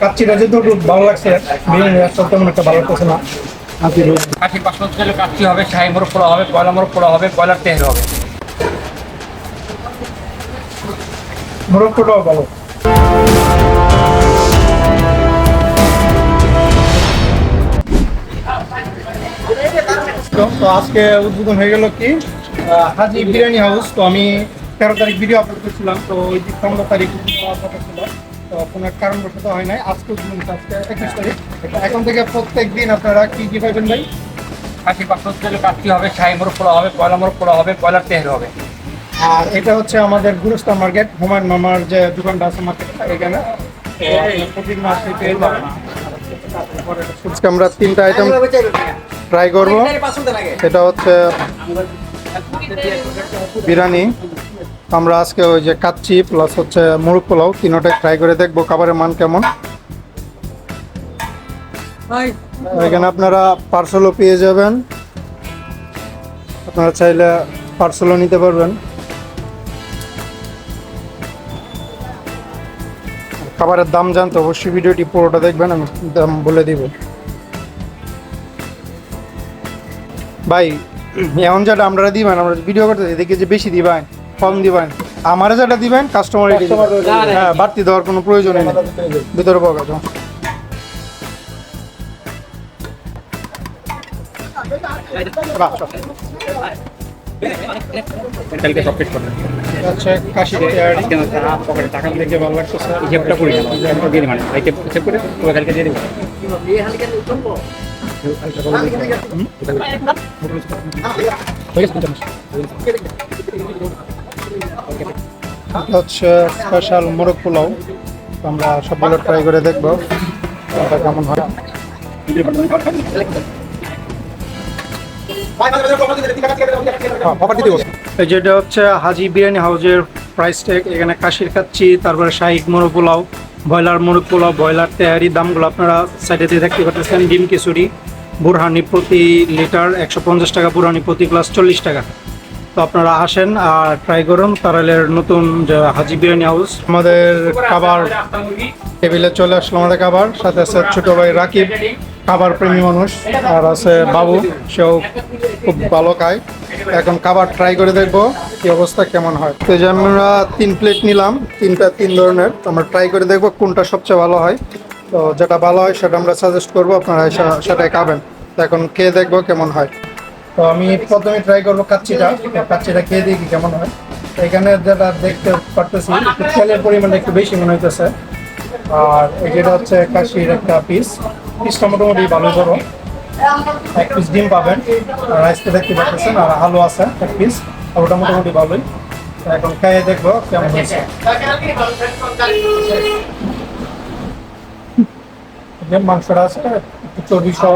কাচ্চিটা যেহেতু একটু ভালো লাগছে। বিরিয়ানি রাস্তা তেমন একটা ভালো লাগতেছে না। বাসমতি চালের কাচ্চি হবে শাহি মোরগ পোলা হবে কয়লা মোরগ পোলা হবে কয়লার তেল হবে। মোরক্কোটাও ভালো। তো আজকে উদ্বোধন হয়ে গেল কি? হাজি বিরিয়ানি হাউস। তো আমি তেরো তারিখ ভিডিও আপলোড করছিলাম তো ওই পনেরো তারিখ ছিল তো কোনো এক কারণবশত হয় নাই। আজকে উদ্বোধন আজকে একুশ তারিখ। এখন থেকে প্রত্যেক দিন আপনারা কি কি পাইবেন ভাই? কাশি বাসমতি চালের কাচ্চি হবে শাহি মোরগ পোলা হবে কয়লা মোরগ পোলা হবে কয়লার তেল হবে। আর এটা হচ্ছে আমাদের গুরুস্তান মার্কেট হুমায়ুন মামার যে দোকানটা আছে মার্কেট এখানে। আজকে আমরা তিনটা আইটেম ট্রাই করব। এটা হচ্ছে বিরিয়ানি। আমরা আজকে ওই যে কাচ্চি প্লাস হচ্ছে মুরগ পোলাও তিনোটাই ট্রাই করে দেখব খাবারের মান কেমন। এখানে আপনারা পার্সেলও পেয়ে যাবেন। আপনারা চাইলে পার্সেলও নিতে পারবেন। খাবারের দাম জানতে অবশ্যই ভিডিওটি পুরোটা দেখবেন আমি দাম বলে দিব। ভাই এমন যেটা আমরা দিবেন আমরা ভিডিও করতে দেখি যে বেশি দিবেন কম দিবেন। আমারে যেটা দিবেন কাস্টমার হ্যাঁ বাড়তি দেওয়ার কোনো প্রয়োজনই নেই। ভিতরে পাওয়া করবেন এটা কাশি পকেটে টাকা দেখে ভালো লাগতেছে। হিসেবটা করি না হিসেবটা দিয়ে মানে ভাইকে হিসেব করে কালকে দিয়ে দেবো এটা হচ্ছে স্পেশাল মোরগ পোলাও। আমরা সবগুলো ট্রাই করে দেখব। কোনটা কেমন হয়। এই যেটা হচ্ছে হাজি বিরিয়ানি হাউসের প্রাইস ট্যাগ এখানে কাশির খাচ্ছি তারপরে শাহিক মোরগ পোলাও ব্রয়লার মোরগ পোলাও ব্রয়লার তেহারি দামগুলো আপনারা সাইডে দিয়ে দেখতে পাচ্ছেন ডিম খিচুড়ি বুরহানি প্রতি লিটার একশো পঞ্চাশ টাকা বুরহানি প্রতি গ্লাস চল্লিশ টাকা। তো আপনারা আসেন আর ট্রাই করুন তারালের নতুন হাজি বিরিয়ানি হাউস। আমাদের খাবার টেবিলে চলে আসলো আমাদের খাবার, সাথে আছে ছোট ভাই রাকিব, খাবার প্রেমী মানুষ, আর আছে বাবু, সেও খুব ভালো খায়। এখন খাবার ট্রাই করে দেখব কি অবস্থা, কেমন হয়। তো যে আমরা তিন প্লেট নিলাম, তিনটা তিন ধরনের তো আমরা ট্রাই করে দেখব কোনটা সবচেয়ে ভালো হয়। তো যেটা ভালো হয় সেটা আমরা সাজেস্ট করব, আপনারা সেটাই খাবেন। এখন খেয়ে দেখব কেমন হয়। তো আমি প্রথমে ট্রাই করব কাচ্চিটা। কাচ্চিটা খেয়ে দেখি কেমন হয়। এখানে যেটা দেখতে পারতেছি তেলের পরিমাণটা একটু বেশি মনে হইতেছে। আর এই যেটা হচ্ছে কাশির একটা পিস পিসটা মোটামুটি ভালো বড় এক পিস ডিম পাবেন। আর রাইসটা দেখতে পাচ্ছেন আর আলু আছে এক পিস ওটা মোটামুটি ভালোই। এখন খেয়ে দেখব কেমন হয়েছে। মাংসটা আছে চর্বি সহ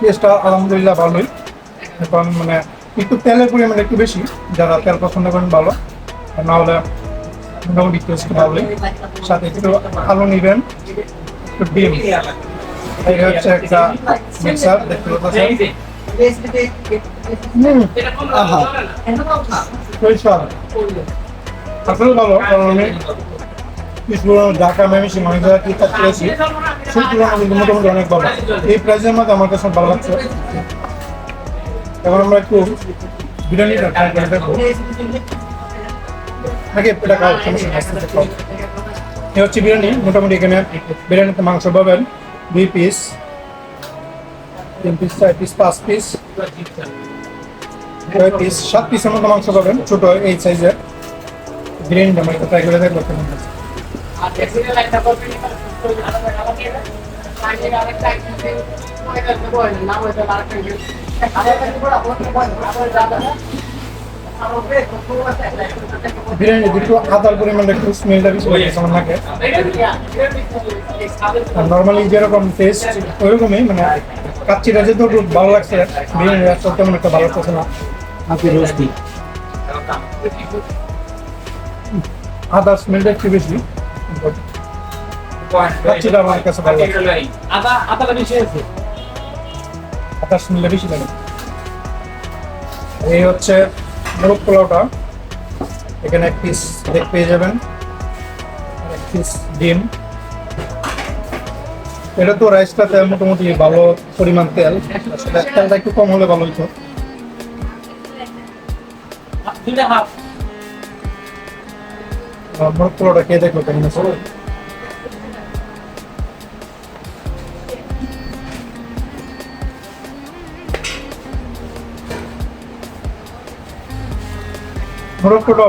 টেস্টটা আলহামদুলিল্লাহ ভালোই। এখন মানে একটু তেলের পরিমাণ একটু বেশি, যারা তেল পছন্দ করেন ভালো। না হলে মোটামুটি টেস্ট ভালোই। সাথে একটু আলু নিবেন, একটু ডিম। এই হচ্ছে একটা মিক্সার দেখতে পাচ্ছেন? ভালো ঢাকা মেমিসি মাংস কি কাজ করেছি সেই তুলনায় কিন্তু মোটামুটি অনেক ভালো এই প্রাইসের মধ্যে আমার কাছে ভালো লাগছে। এখন আমরা একটু বিরিয়ানিটা ট্রাই করে দেখব। আগে এটা খাও সমস্যা হচ্ছে বিরিয়ানি, মোটামুটি এখানে বিরিয়ানিতে মাংস পাবেন, দুই পিস তিন পিস চার পিস পাঁচ পিস ছয় পিস সাত পিসের মতো মাংস পাবেন, ছোট এই সাইজের বিরিয়ানিটা আমরা ট্রাই করে দেখব কেমন আছে বিরিয়ানি একটু আদার পরিমাণ একটু স্মেলটা বেশি নাকে আর নর্মালি যেরকম টেস্ট ওইরকমই মানে কাচ্চিটা যেহেতু একটু ভালো লাগছে বিরিয়ানি রাস্তা তেমন একটা ভালো লাগছে না। আপনি রোস্টি আদার স্মেলটা একটু বেশি। এই হচ্ছে মোরগ পোলাওটা এখানে এক পিস দেখ পেয়ে যাবেন এক পিস ডিম এটা তো রাইসটাতে মোটামুটি ভালো পরিমাণ তেল তেলটা একটু কম হলে ভালো হতো মোরগ পোলাওটা খেয়ে দেখব কেমন আছে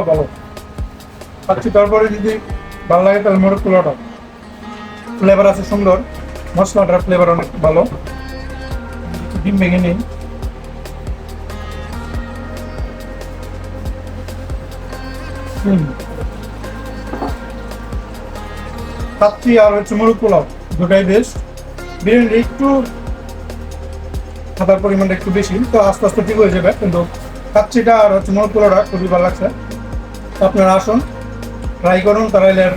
ভালো। খাচ্ছি তারপরে যদি ভালো লাগে তাহলে মোরগ পোলাওটা ফ্লেভার আছে সুন্দর। মশলাটার ফ্লেভার অনেক ভালো। ডিম ভেঙে নিই হুম। কাচ্চি আর হচ্ছে মুরগ পোলাও দুটাই বেশ। বিরিয়ানি একটু খাতার পরিমাণটা একটু বেশি, তো আস্তে আস্তে ঠিক হয়ে যাবে, কিন্তু কাচ্চিটা আর হচ্ছে মুরগ খুবই ভালো লাগছে। আপনারা আসুন ট্রাই করুন তারাইলের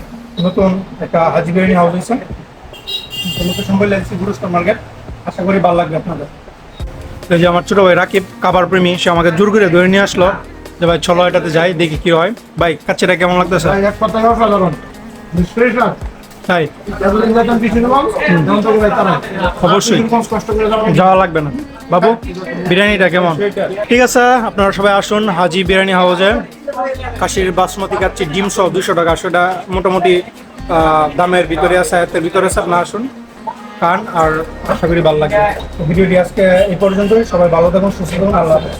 নতুন একটা হাজি বিরিয়ানি হাউস হয়েছে। লোকেশন বললে গুরুস্টার মার্কেট, আশা করি ভালো লাগবে আপনাদের। এই যে আমার ছোট ভাই রাকিব কাবার প্রেমী, সে আমাকে জোর করে ধরে নিয়ে আসলো যে, ভাই, চলো এটাতে যাই, দেখি কি হয়। ভাই, কাচ্চিটা কেমন লাগতেছে? এক কথায় অসাধারণ। তাই? অবশ্যই। যাওয়া লাগবে না। বাবু, বিরিয়ানিটা কেমন? ঠিক আছে, আপনারা সবাই আসুন হাজি বিরিয়ানি হাউসে। কাশির বাসমতি কাচ্ছি ডিম সহ দুশো টাকা, সেটা মোটামুটি দামের ভিতরে আছে আয়তের ভিতরে আছে, আপনারা আসুন, খান, আর আশা করি ভালো লাগবে। তো ভিডিওটি আজকে এই পর্যন্তই, সবাই ভালো থাকুন, সুস্থ থাকুন, আল্লাহ হাফেজ।